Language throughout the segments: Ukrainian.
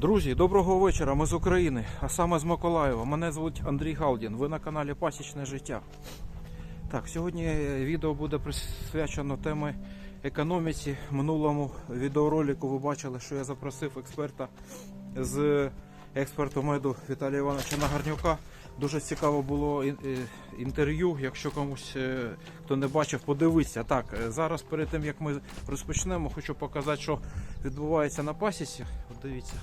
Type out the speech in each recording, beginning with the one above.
Друзі, доброго вечора. Ми з України, а саме з Миколаєва. Мене звуть Андрій Галдін. Ви на каналі Пасічне життя. Так, сьогодні відео буде присвячено темі економіці. Минулому відеоролику ви бачили, що я запросив експерта з експерту меду Віталія Івановича Нагарнюка. Дуже цікаво було інтерв'ю. Якщо комусь е, хто не бачив, подивіться. Так, е, зараз перед тим як ми розпочнемо, хочу показати, що відбувається на пасіці. Дивіться.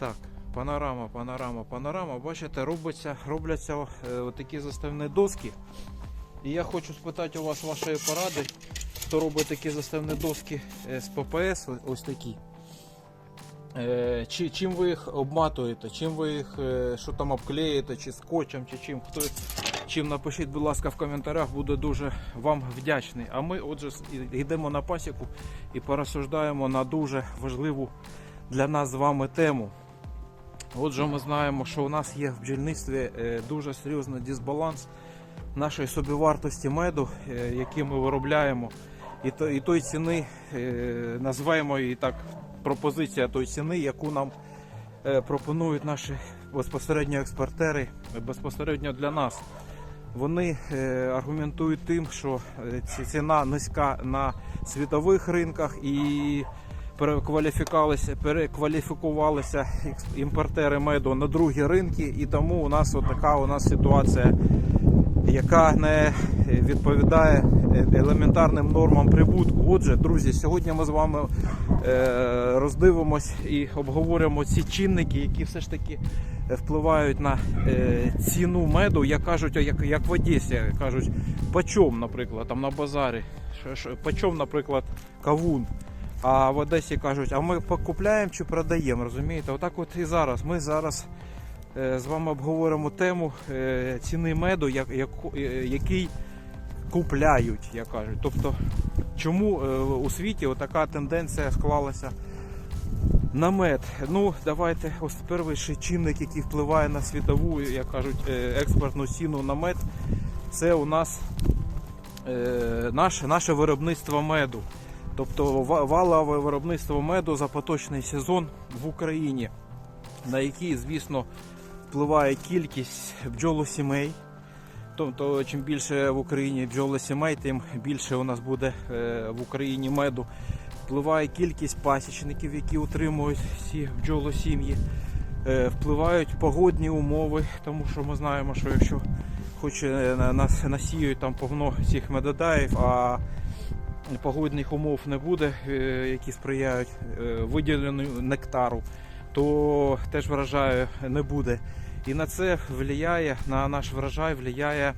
Так, панорама, панорама, панорама. Бачите, робиться, робляться е, такі заставні доски. І я хочу спитати у вас вашої поради, хто робить такі заставні доски е, з ППС, ось такі. Е, чи, чим ви їх обматуєте, чим ви їх що там обклеїте, чи скотчем, чи чим. Хто чим напишіть, будь ласка, в коментарях, буду дуже вам вдячний. А ми, отже, йдемо на пасіку і порозсуждаємо на дуже важливу для нас з вами тему. Отже, ми знаємо, що у нас є в бджільництві е, дуже серйозний дисбаланс нашої собівартості меду, е, який ми виробляємо, і, то, той ціни, е, називаємо її так, пропозиція той ціни, яку нам пропонують наші безпосередньо експортери, безпосередньо для нас. Вони аргументують тим, що ціна низька на світових ринках і перекваліфікувалися, перекваліфікувалися імпортери меду на другі ринки, і тому у нас така у нас ситуація, яка не відповідає е, елементарним нормам прибутку. Отже, друзі, сьогодні ми з вами е, роздивимось і обговоримо ці чинники, які все ж таки впливають на е, ціну меду, як кажуть, як, як в Одесі кажуть, почом, наприклад, там на базарі, почом, наприклад, кавун. А в Одесі кажуть, а ми покупляємо чи продаємо, розумієте? Отак от і зараз. Ми зараз е, з вами обговоримо тему е, ціни меду, е, який купляють, як кажуть. Тобто, чому у світі така тенденція склалася на мед? Ну, давайте ось перший чинник, який впливає на світову, як кажуть, експортну ціну на мед, це у нас наше, наше виробництво меду. Тобто валове виробництво меду за поточний сезон в Україні, на який, звісно, впливає кількість бджолосімей. Тобто, чим більше в Україні бджолосімей, тим більше у нас буде е, в Україні меду. Впливає кількість пасічників, які утримують ці бджолосім'ї. Е, Впливають погодні умови, тому що ми знаємо, що якщо хоч е, нас насіють там повно цих медодаїв, а погодних умов не буде, е, які сприяють е, виділенню нектару, то теж врожаю не буде. І на це впливає, на наш врожай впливає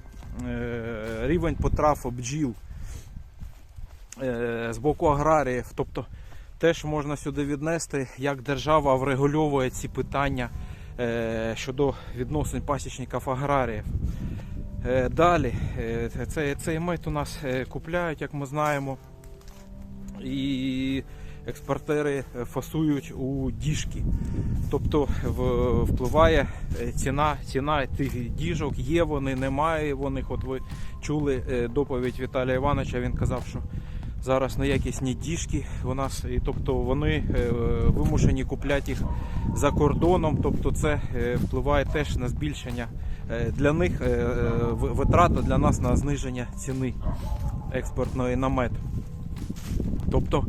е, рівень потрав бджіл з боку аграріїв. Тобто теж можна сюди віднести, як держава врегульовує ці питання щодо відносин пасічників аграріїв. Е, Далі, е, цей, цей мед у нас е, купляють, як ми знаємо, і експортери фасують у діжки. Тобто впливає ціна, ціна тих діжок, є вони, немає вони. От ви чули доповідь Віталія Івановича, він казав, що зараз неякісні діжки у нас, і тобто вони вимушені купляти їх за кордоном. Тобто це впливає теж на збільшення для них е, е, витрата для нас на зниження ціни експортної на мед. Тобто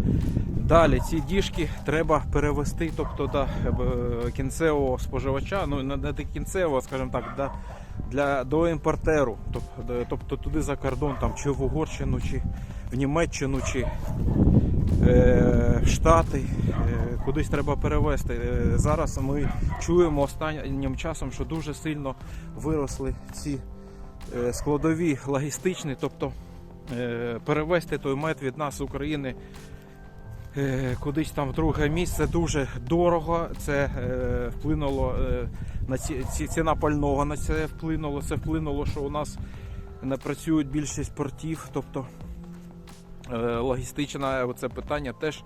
далі ці діжки треба перевести тобто, до е, кінцевого споживача, ну не до кінцевого, скажімо так, до, для, до імпортеру. Тобто, туди за кордон, там, чи в Угорщину, чи в Німеччину, чи е, Штати, е, кудись треба перевезти. Е, зараз ми чуємо останнім часом, що дуже сильно виросли ці е, складові логістичні, тобто е, перевезти той мед від нас з України кудись там в друге місце дуже дорого. Це е, вплинуло е, на ці, ці, ціна пального на це вплинуло. Це вплинуло, що у нас не працюють більшість портів. Тобто е, логістичне це питання теж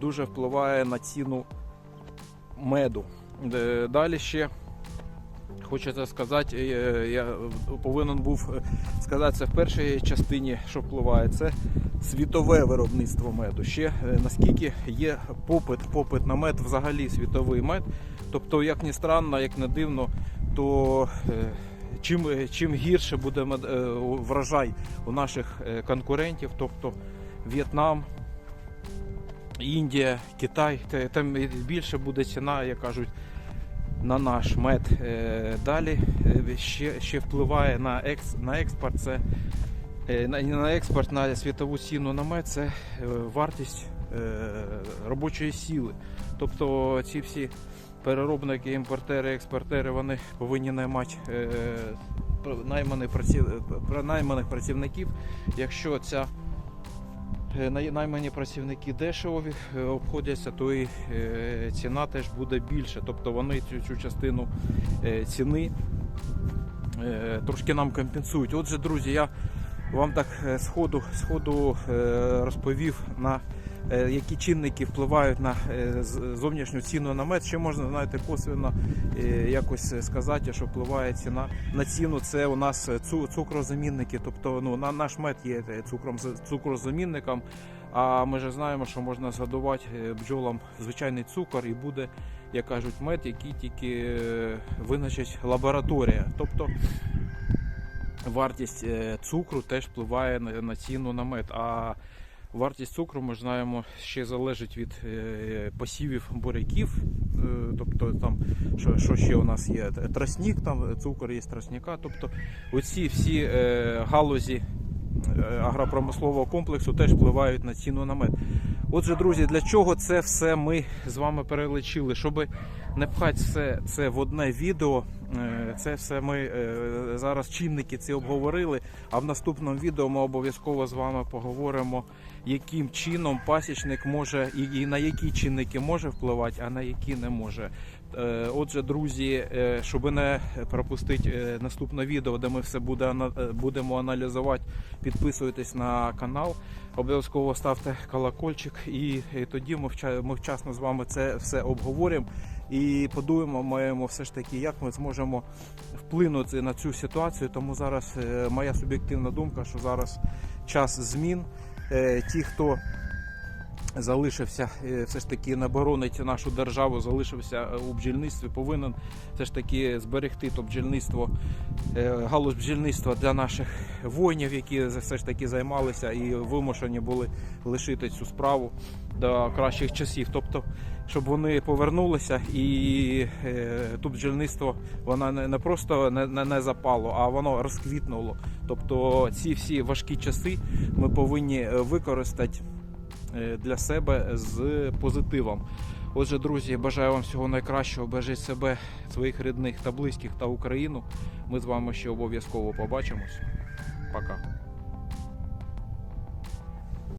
дуже впливає на ціну меду. Е, Далі ще Хочеться сказати, е, я повинен був е, сказати це в першій частині, що впливає, це світове виробництво меду. Ще наскільки є попит, попит на мед, взагалі світовий мед. Тобто, як ні странно, як не дивно, то чим, чим гірше буде мед- врожай у наших конкурентів, тобто В'єтнам, Індія, Китай, тим більше буде ціна, як кажуть, на наш мед. Е, Далі е, ще, ще впливає на, екс, на експорт. Це е, на, на експорт, на світову ціну на мед це вартість робочої сили. Тобто ці всі переробники, імпортери, експортери, вони повинні наймати найманих, працівників. Якщо ця наймані працівники дешево е, обходяться, то і е, ціна теж буде більше. Тобто вони цю, цю частину е, ціни е, трошки нам компенсують. Отже, друзі, я вам так е, сходу, сходу е, розповів на е, які чинники впливають на е, зовнішню ціну на мед. Ще можна знаєте, косвенно е, якось сказати, що впливає ціна на ціну. Це у нас е, цукрозамінники. Тобто ну, на наш мед є е, цукром цукрозамінником. А ми ж знаємо, що можна згодувати е, бджолам звичайний цукор і буде, як кажуть, мед, який тільки е, визначить лабораторія. Тобто вартість е, цукру теж впливає на ціну на мед. А вартість цукру, ми знаємо, ще залежить від е, посівів буряків. Е, тобто там, що, що ще у нас є? Тростник, там цукор є з тростника. Тобто оці всі е, галузі агропромислового комплексу теж впливають на ціну на мед. Отже, друзі, для чого це все ми з вами перелечили? Щоб не пхати все це в одне відео. Е, Це все ми е, зараз чинники ці обговорили. А в наступному відео ми обов'язково з вами поговоримо, яким чином пасічник може і, і на які чинники може впливати, а на які не може. Е, Отже, друзі, е, щоб не пропустити е, наступне відео, де ми все будемо аналізувати, підписуйтесь на канал. Обов'язково ставте колокольчик, і, тоді ми, вча- вчасно з вами це все обговоримо і подумаємо, маємо все ж таки, як ми зможемо вплинути на цю ситуацію. Тому зараз моя суб'єктивна думка, що зараз час змін. Ті, хто залишився е, все ж таки не боронить нашу державу, залишився е, у бджільництві, повинен все ж таки зберегти то бджільництво, е, галузь бджільництва для наших воїнів, які все ж таки займалися і вимушені були лишити цю справу до кращих часів. Тобто, щоб вони повернулися і тут бджільництво воно не, просто не, не, запало, а воно розквітнуло. Тобто ці всі важкі часи ми повинні використати для себе з позитивом. Отже, друзі, бажаю вам всього найкращого. Бережіть себе, своїх рідних та близьких та Україну. Ми з вами ще обов'язково побачимось. Пока.